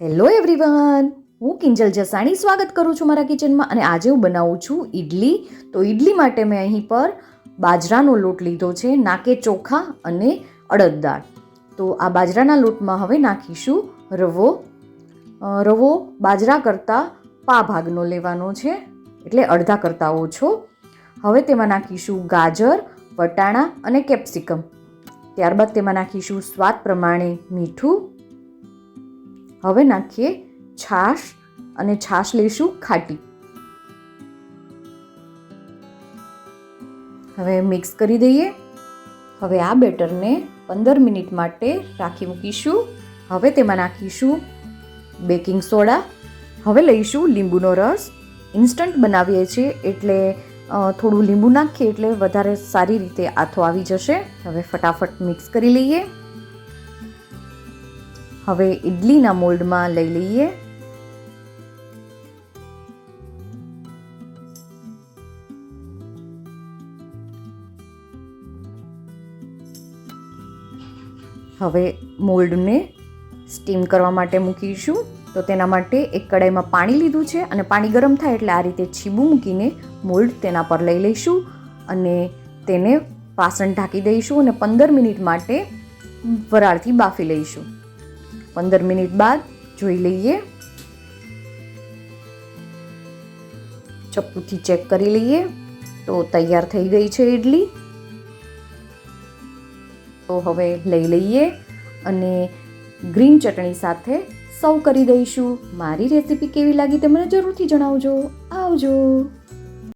Hello everyone હું કિંજલ જસાણી સ્વાગત કરું છું મારા કિચનમાં અને આજે હું બનાવું છું ઈડલી. તો ઈડલી માટે મેં અહીં પર બાજરાનો લોટ લીધો છે, નાકે ચોખા અને અડદ દાળ. તો આ બાજરાના લોટમાં હવે નાખીશું રવો. રવો બાજરા કરતાં પા ભાગનો લેવાનો છે, એટલે અડધા કરતાં ઓછો. હવે તેમાં નાખીશું ગાજર, વટાણા અને કેપ્સિકમ. ત્યારબાદ તેમાં નાખીશું સ્વાદ પ્રમાણે મીઠું. હવે નાખીએ છાશ અને છાશ લઈશું ખાટી. હવે મિક્સ કરી દઈએ. હવે આ બેટરને પંદર મિનિટ માટે રાખી મૂકીશું. હવે તેમાં નાખીશું બેકિંગ સોડા. હવે લઈશું લીંબુનો રસ. ઇન્સ્ટન્ટ બનાવીએ છીએ એટલે થોડું લીંબુ નાખીએ એટલે વધારે સારી રીતે આથો આવી જશે. હવે ફટાફટ મિક્સ કરી લઈએ. હવે ઇડલીના મોલ્ડમાં લઈ લઈએ. હવે મોલ્ડને સ્ટીમ કરવા માટે મૂકીશું. તો તેના માટે એક કડાઈમાં પાણી લીધું છે અને પાણી ગરમ થાય એટલે આ રીતે છીબું મૂકીને મોલ્ડ તેના પર લઈ લઈશું અને તેને વાસણ ઢાંકી દઈશું અને પંદર મિનિટ માટે વરાળથી બાફી લઈશું. પંદર મિનિટ બાદ જોઈ લઈએ. ચપ્પુથી ચેક કરી લઈએ. તો તૈયાર થઈ ગઈ છે ઇડલી તો હવે લઈ લઈએ અને ગ્રીન ચટણી સાથે સર્વ કરી દઈશું. મારી રેસીપી કેવી લાગી તે મને જરૂરથી જણાવજો. આવજો.